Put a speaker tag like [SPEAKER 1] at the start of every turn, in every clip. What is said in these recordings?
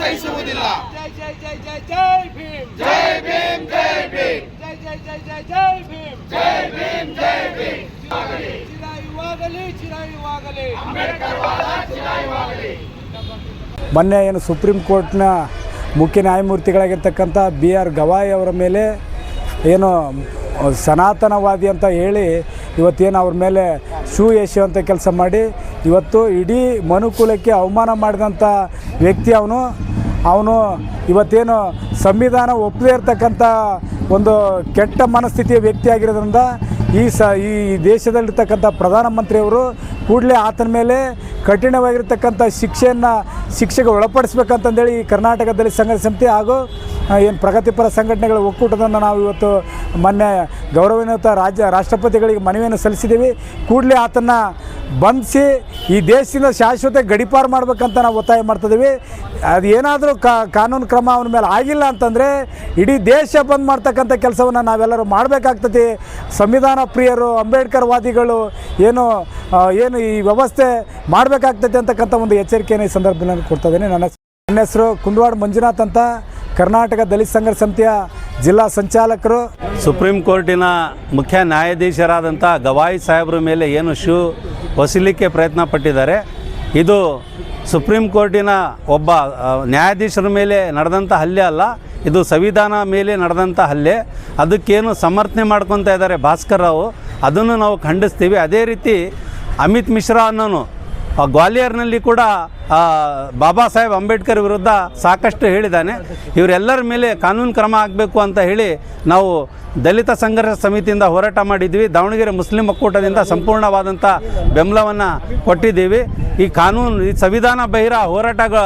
[SPEAKER 1] ಸಹಿಸುವುದಿಲ್ಲ
[SPEAKER 2] ಜೈ ಜೈ ಜೈ ಜೈ ಜೈ ಭೀಮ್.
[SPEAKER 1] ಜೈ ಭೀಮ್ ಜೈ ಭೀಮ್.
[SPEAKER 2] ಜೈ ಜೈ ಜೈ ಜೈ ಜೈ ಭೀಮ್.
[SPEAKER 1] ಜೈ ಭೀಮ್ ಜೈ ಭೀಮ್.
[SPEAKER 2] ಚಿರಾಯುವಾಗಲಿ ಚಿರಾಯುವಾಗಲಿ.
[SPEAKER 3] ಮೊನ್ನೆ ಏನು ಸುಪ್ರೀಂ ಕೋರ್ಟ್ನ ಮುಖ್ಯ ನ್ಯಾಯಮೂರ್ತಿಗಳಾಗಿರ್ತಕ್ಕಂಥ ಬಿ ಆರ್ ಗವಾಯಿ ಅವರ ಮೇಲೆ ಏನು ಸನಾತನವಾದಿ ಅಂತ ಹೇಳಿ ಇವತ್ತೇನು ಅವ್ರ ಮೇಲೆ ಶೂ ಎಸೆಯುವಂಥ ಕೆಲಸ ಮಾಡಿ, ಇವತ್ತು ಇಡೀ ಮನುಕುಲಕ್ಕೆ ಅವಮಾನ ಮಾಡಿದಂಥ ವ್ಯಕ್ತಿ ಅವನು. ಅವನು ಇವತ್ತೇನು ಸಂವಿಧಾನ ಒಪ್ಪದೇ ಇರತಕ್ಕಂಥ ಒಂದು ಕೆಟ್ಟ ಮನಸ್ಥಿತಿಯ ವ್ಯಕ್ತಿ ಆಗಿರೋದ್ರಿಂದ ಈ ಸ, ಈ ದೇಶದಲ್ಲಿರ್ತಕ್ಕಂಥ ಪ್ರಧಾನಮಂತ್ರಿಯವರು ಕೂಡಲೇ ಆತನ ಮೇಲೆ ಕಠಿಣವಾಗಿರ್ತಕ್ಕಂಥ ಶಿಕ್ಷೆಯನ್ನು, ಶಿಕ್ಷೆಗೆ ಒಳಪಡಿಸ್ಬೇಕಂತಂದೇಳಿ ಈ ಕರ್ನಾಟಕದಲ್ಲಿ ಸಂಘ ಸಮಿತಿ ಹಾಗೂ ಏನು ಪ್ರಗತಿಪರ ಸಂಘಟನೆಗಳ ಒಕ್ಕೂಟದನ್ನು ನಾವು ಇವತ್ತು ಮೊನ್ನೆ ಗೌರವಾನ್ವಿತ ರಾಜ್ಯ ರಾಷ್ಟ್ರಪತಿಗಳಿಗೆ ಮನವಿಯನ್ನು ಸಲ್ಲಿಸಿದ್ದೀವಿ. ಕೂಡಲೇ ಆತನ್ನು ಬಂಧಿಸಿ ಈ ದೇಶದಿಂದ ಶಾಶ್ವತ ಗಡಿಪಾರು ಮಾಡಬೇಕಂತ ನಾವು ಒತ್ತಾಯ ಮಾಡ್ತಿದ್ದೀವಿ ಅದು ಏನಾದರೂ ಕಾನೂನು ಕ್ರಮ ಅವನ ಮೇಲೆ ಆಗಿಲ್ಲ ಅಂತಂದರೆ ಇಡೀ ದೇಶ ಬಂದ್ ಮಾಡ್ತಕ್ಕಂಥ ಕೆಲಸವನ್ನು ನಾವೆಲ್ಲರೂ ಮಾಡಬೇಕಾಗ್ತದೆ. ಸಂವಿಧಾನ ಪ್ರಿಯರು, ಅಂಬೇಡ್ಕರ್ ವಾದಿಗಳು ಏನು ಏನು ಈ ವ್ಯವಸ್ಥೆ ಮಾಡಬೇಕಾಗ್ತದೆ ಅಂತಕ್ಕಂಥ ಒಂದು ಎಚ್ಚರಿಕೆಯನ್ನು ಈ ಸಂದರ್ಭದಲ್ಲಿ ನಾನು ಕೊಡ್ತಾ ಇದ್ದೀನಿ. ನನ್ನ ನನ್ನ ಹೆಸರು ಕುಂದವಾಡ ಮಂಜುನಾಥ್ ಅಂತ ಕರ್ನಾಟಕ ದಲಿತ ಸಂಘರ್ಷ ಸಮಿತಿಯ ಜಿಲ್ಲಾ ಸಂಚಾಲಕರು
[SPEAKER 4] ಸುಪ್ರೀಂ ಕೋರ್ಟಿನ ಮುಖ್ಯ ನ್ಯಾಯಾಧೀಶರಾದಂಥ ಗವಾಯಿ ಸಾಹೇಬ್ರ ಮೇಲೆ ಏನು ಶೂ ವಸೀಲಿಕ್ಕೆ ಪ್ರಯತ್ನ ಪಟ್ಟಿದ್ದಾರೆ. ಇದು ಸುಪ್ರೀಂ ಕೋರ್ಟಿನ ಒಬ್ಬ ನ್ಯಾಯಾಧೀಶರ ಮೇಲೆ ನಡೆದಂಥ ಹಲ್ಲೆ ಅಲ್ಲ, ಇದು ಸಂವಿಧಾನ ಮೇಲೆ ನಡೆದಂಥ ಹಲ್ಲೆ. ಅದಕ್ಕೇನು ಸಮರ್ಥನೆ ಮಾಡ್ಕೊತಾ ಇದ್ದಾರೆ ಭಾಸ್ಕರ್ ರಾವ್. ಅದನ್ನು ನಾವು ಖಂಡಿಸ್ತೀವಿ. ಅದೇ ರೀತಿ ಅಮಿತ್ ಮಿಶ್ರಾ ಅನ್ನೋನು ಗ್ವಾಲಿಯರ್ನಲ್ಲಿ ಕೂಡ ಬಾಬಾ ಸಾಹೇಬ್ ಅಂಬೇಡ್ಕರ್ ವಿರುದ್ಧ ಸಾಕಷ್ಟು ಹೇಳಿದ್ದಾನೆ. ಇವರೆಲ್ಲರ ಮೇಲೆ ಕಾನೂನು ಕ್ರಮ ಆಗಬೇಕು ಅಂತ ಹೇಳಿ ನಾವು ದಲಿತ ಸಂಘರ್ಷ ಸಮಿತಿಯಿಂದ ಹೋರಾಟ ಮಾಡಿದ್ವಿ. ದಾವಣಗೆರೆ ಮುಸ್ಲಿಂ ಒಕ್ಕೂಟದಿಂದ ಸಂಪೂರ್ಣವಾದಂಥ ಬೆಂಬಲವನ್ನು ಕೊಟ್ಟಿದ್ದೀವಿ. ಈ ಕಾನೂನು, ಈ ಸಂವಿಧಾನ ಬಹಿರ ಹೋರಾಟಗಳ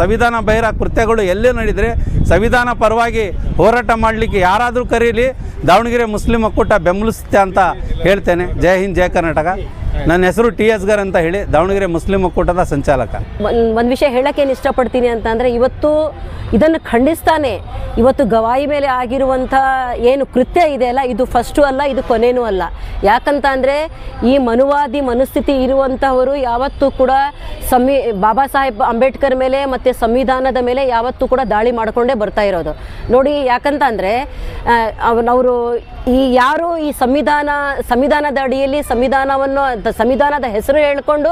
[SPEAKER 4] ಸಂವಿಧಾನ ಬಹಿರ ಕೃತ್ಯಗಳು ಎಲ್ಲೇ ನಡೆದರೆ ಸಂವಿಧಾನ ಪರವಾಗಿ ಹೋರಾಟ ಮಾಡಲಿಕ್ಕೆ ಯಾರಾದರೂ ಕರೀಲಿ ದಾವಣಗೆರೆ ಮುಸ್ಲಿಂ ಒಕ್ಕೂಟ ಬೆಂಬಲಿಸುತ್ತೆ ಅಂತ ಹೇಳ್ತೇನೆ. ಜೈ ಹಿಂದ್, ಜೈ ಕರ್ನಾಟಕ. ನನ್ನ ಹೆಸರು ಟಿ ಎಸ್ ಗರ್ ಅಂತ ಹೇಳಿ ದಾವಣಗೆರೆ ಮುಸ್ಲಿಂ ಒಕ್ಕೂಟದ ಸಂಚಾಲಕ.
[SPEAKER 5] ಒಂದು ವಿಷಯ ಹೇಳೋಕ್ಕೇನು ಇಷ್ಟಪಡ್ತೀನಿ ಅಂತಂದರೆ ಇವತ್ತು ಇದನ್ನು ಖಂಡಿಸ್ತಾನೆ. ಇವತ್ತು ಗವಾಯಿ ಮೇಲೆ ಆಗಿರುವಂಥ ಏನು ಕೃತ್ಯ ಇದೆ ಅಲ್ಲ, ಇದು ಫಸ್ಟು ಅಲ್ಲ, ಇದು ಕೊನೆಯೂ ಅಲ್ಲ. ಯಾಕಂತ ಅಂದರೆ ಈ ಮನುವಾದಿ ಮನಸ್ಥಿತಿ ಇರುವಂಥವರು ಯಾವತ್ತೂ ಕೂಡ ಸಂವಿ ಬಾಬಾ ಸಾಹೇಬ್ ಅಂಬೇಡ್ಕರ್ ಮೇಲೆ ಮತ್ತು ಸಂವಿಧಾನದ ಮೇಲೆ ಯಾವತ್ತೂ ಕೂಡ ದಾಳಿ ಮಾಡಿಕೊಂಡೇ ಬರ್ತಾ ಇರೋದು. ನೋಡಿ, ಯಾಕಂತ ಅಂದರೆ ಅವನವರು ಈ ಯಾರು ಈ ಸಂವಿಧಾನ, ಸಂವಿಧಾನದ ಅಡಿಯಲ್ಲಿ ಸಂವಿಧಾನವನ್ನು ಸಂವಿಧಾನದ ಹೆಸರು ಹೇಳಿಕೊಂಡು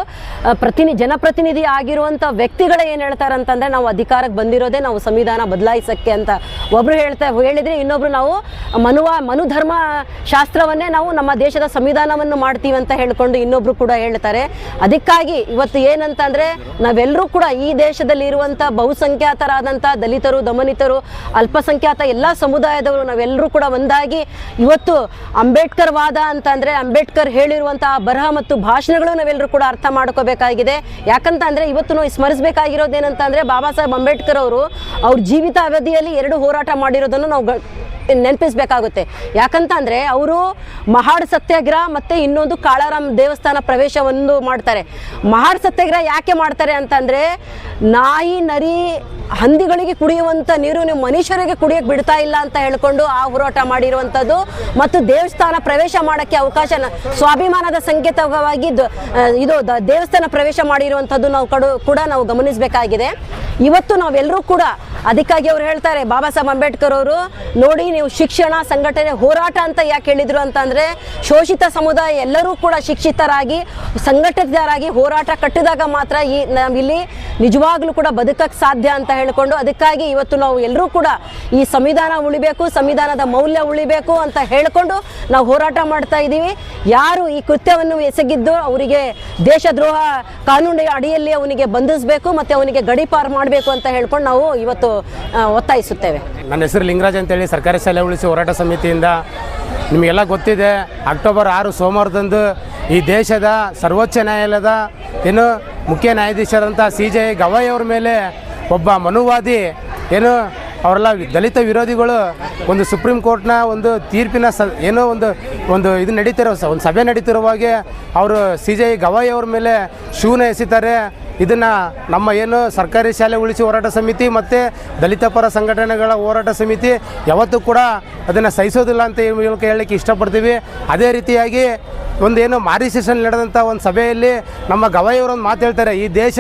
[SPEAKER 5] ಪ್ರತಿನಿ, ಜನಪ್ರತಿನಿಧಿ ಆಗಿರುವಂಥ ವ್ಯಕ್ತಿಗಳು ಏನು ಹೇಳ್ತಾರೆ ಅಂತಂದರೆ ನಾವು ಅಧಿಕಾರಕ್ಕೆ ಬಂದಿರೋದೇ ನಾವು ಸಂವಿಧಾನ ಬದಲಾಯಿಸೋಕ್ಕೆ ಅಂತ ಒಬ್ಬರು ಹೇಳ್ತಾ, ಹೇಳಿದರೆ ಇನ್ನೊಬ್ರು ನಾವು ಮನುವ, ಮನುಧರ್ಮ ಶಾಸ್ತ್ರವನ್ನೇ ನಾವು ನಮ್ಮ ದೇಶದ ಸಂವಿಧಾನವನ್ನು ಮಾಡ್ತೀವಿ ಅಂತ ಹೇಳ್ಕೊಂಡು ಇನ್ನೊಬ್ರು ಕೂಡ ಹೇಳ್ತಾರೆ. ಅದಕ್ಕಾಗಿ ಇವತ್ತು ಏನಂತಂದರೆ ನಾವೆಲ್ಲರೂ ಕೂಡ ಈ ದೇಶದಲ್ಲಿ ಇರುವಂಥ ಬಹುಸಂಖ್ಯಾತರಾದಂಥ ದಲಿತರು, ದಮನಿತರು, ಅಲ್ಪಸಂಖ್ಯಾತ ಎಲ್ಲ ಸಮುದಾಯದವರು ನಾವೆಲ್ಲರೂ ಕೂಡ ಒಂದಾಗಿ ಇವತ್ತು ಅಂಬೇಡ್ಕರ್ ವಾದ ಅಂತಂದರೆ ಅಂಬೇಡ್ಕರ್ ಹೇಳಿರುವಂತಹ ಬರಹ ಮತ್ತು ಭಾಷಣಗಳು ನಾವೆಲ್ಲರೂ ಕೂಡ ಅರ್ಥ ಮಾಡ್ಕೋಬೇಕಾಗಿದೆ. ಯಾಕಂತ ಅಂದರೆ ಇವತ್ತು ನಾವು ಸ್ಮರಿಸಬೇಕಾಗಿರೋದು ಏನಂತ ಅಂದರೆ ಬಾಬಾ ಸಾಹೇಬ್ ಅಂಬೇಡ್ಕರ್ ಅವರು ಅವ್ರ ಜೀವಿತ ಅವಧಿಯಲ್ಲಿ ಎರಡು ಹೋರಾಟ ಮಾಡಿರೋದನ್ನು ನಾವು ನೆನಪಿಸಬೇಕಾಗುತ್ತೆ. ಯಾಕಂತ ಅಂದರೆ ಅವರು ಮಹಾಡ್ ಸತ್ಯಾಗ್ರಹ ಮತ್ತು ಇನ್ನೊಂದು ಕಾಳಾರಾಮ್ ದೇವಸ್ಥಾನ ಪ್ರವೇಶವನ್ನು ಮಾಡ್ತಾರೆ. ಮಹಾಡ್ ಸತ್ಯಾಗ್ರಹ ಯಾಕೆ ಮಾಡ್ತಾರೆ ಅಂತಂದರೆ ನಾಯಿ, ನರಿ, ಹಂದಿಗಳಿಗೆ ಕುಡಿಯುವಂಥ ನೀರು ನೀವು ಮನುಷ್ಯರಿಗೆ ಕುಡಿಯೋಕ್ಕೆ ಬಿಡ್ತಾ ಇಲ್ಲ ಅಂತ ಹೇಳ್ಕೊಂಡು ಆ ಹೋರಾಟ ಮಾಡಿರುವಂಥದ್ದು ಮತ್ತು ದೇವಸ್ಥಾನ ಪ್ರವೇಶ ಮಾಡೋಕ್ಕೆ ಅವಕಾಶ ಸ್ವಾಭಿಮಾನದ ಸಂಕೇತವಾಗಿ ಇದು ದೇವಸ್ಥಾನ ಪ್ರವೇಶ ಮಾಡಿರುವಂಥದ್ದು ನಾವು ಕೂಡ ನಾವು ಗಮನಿಸಬೇಕಾಗಿದೆ. ಇವತ್ತು ನಾವೆಲ್ಲರೂ ಕೂಡ ಅದಕ್ಕಾಗಿ ಅವ್ರು ಹೇಳ್ತಾರೆ, ಬಾಬಾ ಸಾಹೇಬ್ ಅಂಬೇಡ್ಕರ್ ಅವರು, ನೋಡಿ ನೀವು ಶಿಕ್ಷಣ ಸಂಘಟನೆ ಹೋರಾಟ ಅಂತ ಯಾಕೆ ಹೇಳಿದ್ರು ಅಂತಂದ್ರೆ, ಶೋಷಿತ ಸಮುದಾಯ ಎಲ್ಲರೂ ಕೂಡ ಶಿಕ್ಷಿತರಾಗಿ, ಸಂಘಟಿತರಾಗಿ ಹೋರಾಟ ಕಟ್ಟಿದಾಗ ಮಾತ್ರ ಈ ನಾವಿಲ್ಲಿ ನಿಜವಾಗ್ಲೂ ಕೂಡ ಬದುಕಕ್ಕೆ ಸಾಧ್ಯ ಅಂತ ಹೇಳ್ಕೊಂಡು, ಅದಕ್ಕಾಗಿ ಇವತ್ತು ನಾವು ಎಲ್ಲರೂ ಕೂಡ ಈ ಸಂವಿಧಾನ ಉಳಿಬೇಕು, ಸಂವಿಧಾನದ ಮೌಲ್ಯ ಉಳಿಬೇಕು ಅಂತ ಹೇಳ್ಕೊಂಡು ನಾವು ಹೋರಾಟ ಮಾಡ್ತಾ ಇದ್ದೀವಿ. ಯಾರು ಈ ಕೃತ್ಯವನ್ನು ಎಸಗಿದ್ದು ಅವರಿಗೆ ದೇಶದ್ರೋಹ ಕಾನೂನು ಅಡಿಯಲ್ಲಿ ಅವನಿಗೆ ಬಂಧಿಸಬೇಕು, ಮತ್ತು ಅವನಿಗೆ ಗಡಿಪಾರು ಮಾಡಬೇಕು ಅಂತ ಹೇಳ್ಕೊಂಡು ನಾವು ಇವತ್ತು ಒತ್ತಾಯಿಸುತ್ತೇವೆ.
[SPEAKER 6] ನನ್ನ ಹೆಸರು ಲಿಂಗರಾಜ್ ಅಂತೇಳಿ ಸರ್ಕಾರಿ ಶಾಲೆ ಉಳಿಸಿ ಹೋರಾಟ ಸಮಿತಿಯಿಂದ ನಿಮಗೆಲ್ಲ ಗೊತ್ತಿದೆ, ಅಕ್ಟೋಬರ್ ಆರು ಸೋಮವಾರದಂದು ಈ ದೇಶದ ಸರ್ವೋಚ್ಚ ನ್ಯಾಯಾಲಯದ ಏನು ಮುಖ್ಯ ನ್ಯಾಯಾಧೀಶರಂಥ ಸಿ ಜೆ ಗವಾಯಿ ಅವ್ರ ಮೇಲೆ ಒಬ್ಬ ಮನುವಾದಿ ಏನು ಅವರೆಲ್ಲ ದಲಿತ ವಿರೋಧಿಗಳು ಒಂದು ಸುಪ್ರೀಂ ಕೋರ್ಟ್ನ ಒಂದು ತೀರ್ಪಿನ ಸ, ಏನೋ ಒಂದು ಒಂದು ಇದು ನಡೀತಿರೋ ಒಂದು ಸಭೆ ನಡೀತಿರುವಾಗೆ ಅವರು ಸಿ ಜೆ ಗವಾಯಿ ಅವ್ರ ಮೇಲೆ ಶೂನ ಎಸಿತಾರೆ. ಇದನ್ನು ನಮ್ಮ ಏನು ಸರ್ಕಾರಿ ಶಾಲೆ ಉಳಿಸಿ ಹೋರಾಟ ಸಮಿತಿ ಮತ್ತು ದಲಿತ ಪರ ಸಂಘಟನೆಗಳ ಹೋರಾಟ ಸಮಿತಿ ಯಾವತ್ತೂ ಕೂಡ ಅದನ್ನು ಸಹಿಸೋದಿಲ್ಲ ಅಂತ ಮೂಲಕ ಹೇಳಲಿಕ್ಕೆ ಇಷ್ಟಪಡ್ತೀವಿ. ಅದೇ ರೀತಿಯಾಗಿ ಒಂದೇನು ಮಾರಿಸೇಷನ್ ನಡೆದಂಥ ಒಂದು ಸಭೆಯಲ್ಲಿ ನಮ್ಮ ಗವಾಯಿಯವರೊಂದು ಮಾತು ಹೇಳ್ತಾರೆ, ಈ ದೇಶ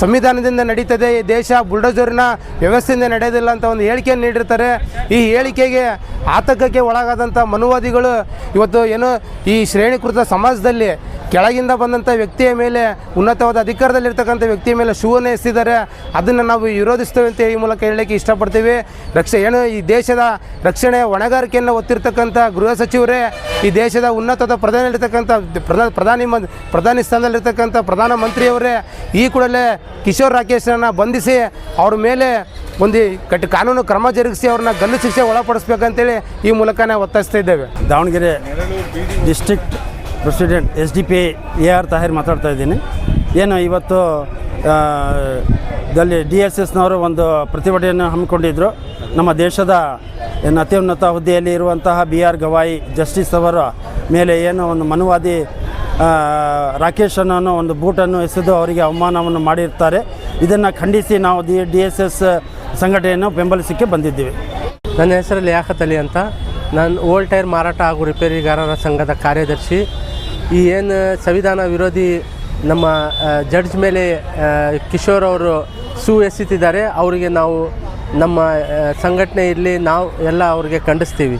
[SPEAKER 6] ಸಂವಿಧಾನದಿಂದ ನಡೀತದೆ, ಈ ದೇಶ ಬುಲ್ಡೋಜರ್ನ ವ್ಯವಸ್ಥೆಯಿಂದ ನಡೆಯೋದಿಲ್ಲ ಅಂತ ಒಂದು ಹೇಳಿಕೆಯನ್ನು ನೀಡಿರ್ತಾರೆ. ಈ ಹೇಳಿಕೆಗೆ ಆತಂಕಕ್ಕೆ ಒಳಗಾದಂಥ ಮನುವಾದಿಗಳು ಇವತ್ತು ಏನು ಈ ಶ್ರೇಣೀಕೃತ ಸಮಾಜದಲ್ಲಿ ಕೆಳಗಿಂದ ಬಂದಂಥ ವ್ಯಕ್ತಿಯ ಮೇಲೆ ಉನ್ನತವಾದ ಅಧಿಕಾರದಲ್ಲಿರ್ತಕ್ಕಂಥ ವ್ಯಕ್ತಿಯ ಮೇಲೆ ಶೂವನ್ನು ಎಸ್ತಿದ್ದಾರೆ ಅದನ್ನು ನಾವು ವಿರೋಧಿಸ್ತೇವೆ ಅಂತ ಈ ಮೂಲಕ ಹೇಳಲಿಕ್ಕೆ ಇಷ್ಟಪಡ್ತೀವಿ. ರಕ್ಷೆ ಏನು ಈ ದೇಶದ ರಕ್ಷಣೆ ಹೊಣೆಗಾರಿಕೆಯನ್ನು ಹೊತ್ತಿರ್ತಕ್ಕಂಥ ಗೃಹ ಸಚಿವರೇ, ಈ ದೇಶದ ಉನ್ನತದ ಪ್ರಧಾನಿರ್ತಕ್ಕಂಥ ಪ್ರಧಾನ ಪ್ರಧಾನಿ ಪ್ರಧಾನಿ ಸ್ಥಾನದಲ್ಲಿರ್ತಕ್ಕಂಥ ಪ್ರಧಾನಮಂತ್ರಿಯವರೇ, ಈ ಕೂಡಲೇ ಕಿಶೋರ್ ರಾಕೇಶ್ರನ್ನು ಬಂಧಿಸಿ ಅವ್ರ ಮೇಲೆ ಒಂದು ಕಟ್ ಕಾನೂನು ಕ್ರಮ ಜರುಗಿಸಿ ಅವ್ರನ್ನ ಗಲ್ಲು ಶಿಕ್ಷೆ ಒಳಪಡಿಸ್ಬೇಕಂತೇಳಿ ಈ ಮೂಲಕ ನಾವು ಒತ್ತಾಯಿಸ್ತಾ ಇದ್ದೇವೆ.
[SPEAKER 7] Davangere district president S D P A R Tahir ಮಾತಾಡ್ತಾ ಇದ್ದೀನಿ. ಏನು ಇವತ್ತು ದಲ್ಲಿ ಡಿ ಎಸ್ ಎಸ್ನವರು ಒಂದು ಪ್ರತಿಭಟನೆಯನ್ನು ಹಮ್ಮಿಕೊಂಡಿದ್ದರು ನಮ್ಮ ದೇಶದ ಏನು ಅತ್ಯುನ್ನತ ಹುದ್ದೆಯಲ್ಲಿ ಇರುವಂತಹ ಬಿ ಆರ್ ಗವಾಯಿ ಜಸ್ಟಿಸ್ ಅವರ ಮೇಲೆ ಏನು ಒಂದು ಮನುವಾದಿ ರಾಕೇಶ್ ಅನ್ನೋ ಒಂದು ಬೂಟನ್ನು ಎಸೆದು ಅವರಿಗೆ ಅವಮಾನವನ್ನು ಮಾಡಿರ್ತಾರೆ. ಇದನ್ನು ಖಂಡಿಸಿ ನಾವು ದಿ, ಡಿ ಎಸ್ ಎಸ್ ಸಂಘಟನೆಯನ್ನು ಬೆಂಬಲಿಸಕ್ಕೆ ಬಂದಿದ್ದೀವಿ.
[SPEAKER 8] ನನ್ನ ಹೆಸರು ಲಿಯಾಖತ್ ಅಲಿ ಅಂತ. ನಾನು ಓಲ್ಡ್ ಟೈರ್ ಮಾರಾಟ ಹಾಗೂ ರಿಪೇರಿಗಾರರ ಸಂಘದ ಕಾರ್ಯದರ್ಶಿ. ಈ ಏನು ಸಂವಿಧಾನ ವಿರೋಧಿ ನಮ್ಮ ಜಡ್ಜ್ ಮೇಲೆ ಕಿಶೋರ್ ಅವರು ಸೂ ಎಸೆತಿದ್ದಾರೆ. ಅವರಿಗೆ ನಾವು ನಮ್ಮ ಸಂಘಟನೆ ಇರಲಿ, ನಾವು ಎಲ್ಲ ಅವ್ರಿಗೆ ಖಂಡಿಸ್ತೀವಿ.